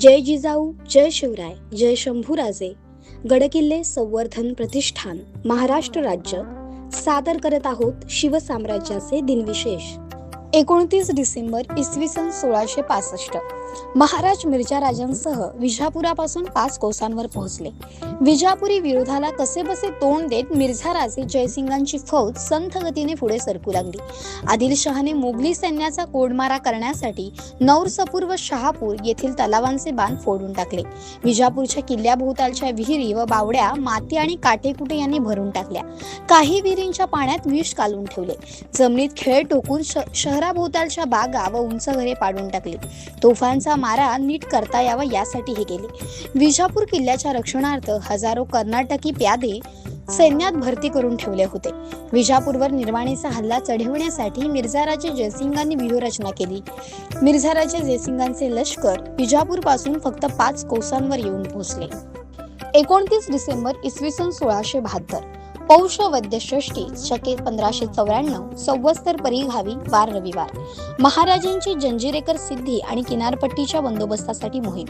जय जिजाऊ जय शिवराय जय शंभूराजे. गडकिल्ले संवर्धन प्रतिष्ठान महाराष्ट्र राज्य. सादर करत आहोत शिवसाम्राज्याचे दिनविशेष. एकोणतीस डिसेंबर इसवी सन सोळाशे पासष्ट. महाराज मिर्जा राजांसह विजापुरापासून पाच कोसांवर पोहोचले. विजापुरी विरोधाला कसेबसे तोंड देत मिर्झा राजे जयसिंगांची फौज संथ गतीने पुढे सरकू लागली. आदिलशहाने मोगली सैन्याचा कोडमारा करण्यासाठी नौरसपूर व शहापूर येथील तलावांचे बांध फोडून टाकले. विजापूरच्या किल्ल्याभोवतालच्या विहिरी व बावड्या माती आणि काटेकुटे यांनी भरून टाकल्या. काही विहिरींच्या पाण्यात विष कालून ठेवले. जमिनीत खेळ टोकून श- शहराभोवतालच्या बागा व उंच घरे पाडून टाकली. तोफांचा मारा नीट करता यावा यासाठी हे केले विजापूर किल्ल्याच्या रक्षणार्थ हजारो कर्नाटकी प्यादे सैन्यात भरती करून ठेवले होते. विजापूरवर निर्वाणीचा हल्ला चढवण्यासाठी मिर्झाराजे जयसिंगांनी व्यूहरचना केली. मिर्झाराजे जयसिंगांचे लष्कर विजापूरपासून फक्त पाच कोसांवर येऊन पोहोचले. एकोणतीस डिसेंबर इसवी सन सोळाशे बहात्तर. पौष वद्य शके पंधराशे चौऱ्याण्णव संवत्सर परिघावी वार रविवार. महाराजांची जंजिरेकर सिद्धी आणि किनारपट्टीच्या बंदोबस्तासाठी मोहीम.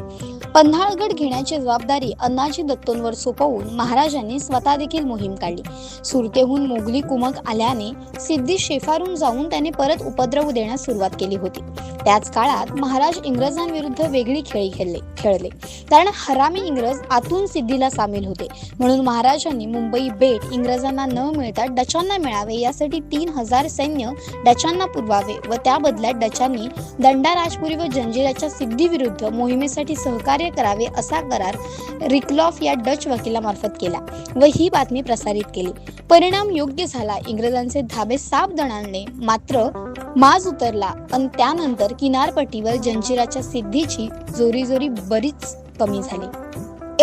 पन्हाळगड घेण्याची जबाबदारी अण्णाजी दत्तोंवर सोपवून महाराजांनी स्वतः देखील मोहीम काढली. सुरतेहून मोगली कुमक आल्याने सिद्धी शेफारून जाऊन त्याने परत उपद्रव देण्यास सुरुवात केली होती. त्याच काळात महाराज इंग्रजांविरुद्ध वेगळी खेळी खेळले खेळले. कारण हरामी इंग्रज आतून सिद्धीला सामील होते. म्हणून महाराजांनी मुंबई बेट इंग्रजांना न मिळता डचांना मिळावे यासाठी तीन हजार सैन्य डचांना पुरवावे व त्या बदल्यात डचांनी दंडा राजपुरी व जंजिराच्या सिद्धीविरुद्ध मोहिमेसाठी सहकार्य करावे असा करार रिकलॉफ या डच वकिलामार्फत केला व ही बातमी प्रसारित केली. परिणाम योग्य झाला. इंग्रजांचे धाबे साफ दणाणले. मात्र माज उतरला पण त्यानंतर किनारपट्टीवर जंजिराच्या सिद्धीची जोरी जोरी बरीच कमी झाली.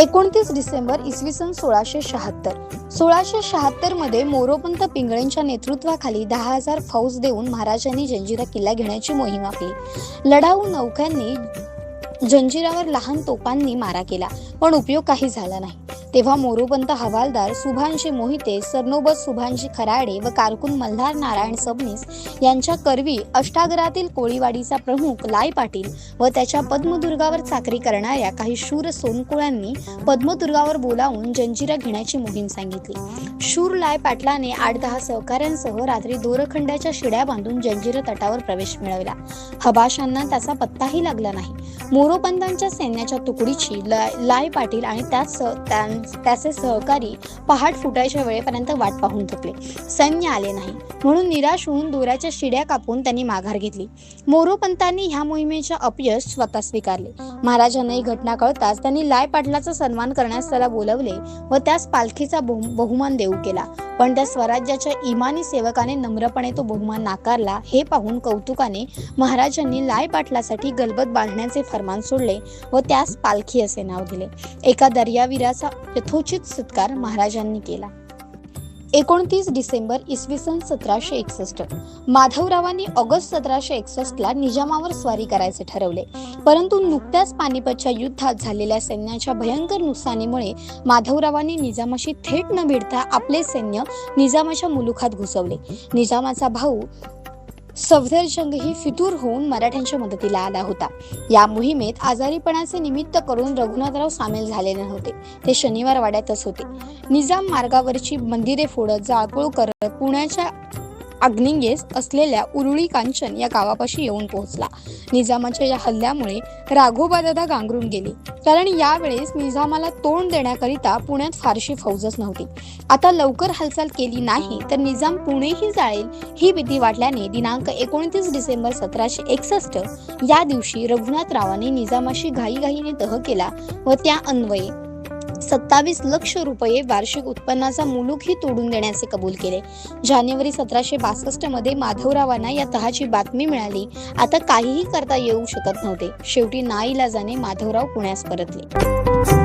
एकोणतीस डिसेंबर इसवी सन सोळाशे शहात्तर. सोळाशे शहात्तरमध्ये मोरोपंत पिंगळेंच्या नेतृत्वाखाली दहा हजार फौज देऊन महाराजांनी जंजिरा किल्ला घेण्याची मोहीम आखली लढाऊ नौक्यांनी जंजिरावर लहान तोफांनी मारा केला पण उपयोग काही झाला नाही. तेव्हा मोरोपंत हवालदार सुभानशी मोहिते सरनोबत सुभानशी खराडे व कारकून मल्हार नारायण सबनीस यांच्या करवी अष्टागरातील कोळीवाडीचा प्रमुख लाय पाटील व त्याच्या पद्मदुर्गावर चाकरी करणाऱ्या काही शूर सोनकुळांनी पद्मदुर्गावर बोलावून जंजिरा घेण्याची मोहीम सांगितली. शूर लाय पाटलाने आठ दहा सहकाऱ्यांसह रात्री दोरखंडाच्या शिड्या बांधून जंजिरा तटावर प्रवेश मिळवला. हबाशांना त्याचा पत्ताही लागला नाही. मोरोपंतांच्या सैन्याच्या तुकडीची लाय पाटील आणि त्याच त्याचे सहकारी पहाट फुटायच्या वेळेपर्यंत वाट पाहून थकले सैन्य आले नाही. म्हणून निराश होऊन दोऱ्याच्या शिड्या कापून त्यांनी माघार घेतली. मोरोपंतांनी ह्या मोहिमेचे अपयश स्वतः स्वीकारले. महाराजांना ही घटना कळताच त्यांनी लाय पाटलाचा सन्मान करण्यास त्याला बोलवले व त्यास पालखीचा बहु- बहुमान देऊ केला. पण त्या स्वराज्याच्या इमानी सेवकाने नम्रपणे तो बहुमान नाकारला. हे पाहून कौतुकाने महाराजांनी लाय पाटलासाठी गलबत बांधण्याचे फरमान सोडले व त्यास पालखी असे नाव दिले. एका दर्यावीराचा यथोचित सत्कार महाराजांनी केला. एकोणतीस डिसेंबर इसवी सन सतराशे एकसष्ट. माधवरावांनी ऑगस्ट सतराशे एकसष्टला निजामावर स्वारी करायचे ठरवले. परंतु नुकत्याच पानिपतच्या युद्धात झालेल्या सैन्याच्या भयंकर नुकसानीमुळे माधवरावांनी निजामाशी थेट न भिडता आपले सैन्य निजामाच्या मुलुखात घुसवले. निजामाचा भाऊ सफदरजंग ही फितूर होऊन मराठ्यांच्या मदतीला आला होता. या मोहिमेत आजारीपणाचे निमित्त करून रघुनाथराव सामील झालेले नव्हते. ते शनिवार वाड्यातच होते. निजाम मार्गावरची मंदिरे फोडत जाळपोळ करत पुण्याच्या आग्नेयेस असलेल्या उरुळी कांचन या गावापाशी येऊन पोहोचला. निजामाच्या या हल्ल्यामुळे राघोबादादा गांगरून गेले. कारण यावेळेस निजामाला तोंड देण्याकरिता पुण्यात फारशी फौजच नव्हती. आता लवकर हालचाल केली नाही तर निजाम पुणेही जाळेल ही भीती वाटल्याने दिनांक एकोणतीस डिसेंबर सतराशे एकसष्ट या दिवशी रघुनाथरावाने निजामाशी घाईघाईने तह केला व त्या अन्वये सत्तावीस लक्ष रुपये वार्षिक उत्पन्नाचा मुलूकही तोडून देण्याचे कबूल केले. जानेवारी सतराशे बासष्टमध्ये माधवरावांना या तहाची बातमी मिळाली. आता काहीही करता येऊ शकत नव्हते. शेवटी नाईलाजाने माधवराव पुण्यास परतले.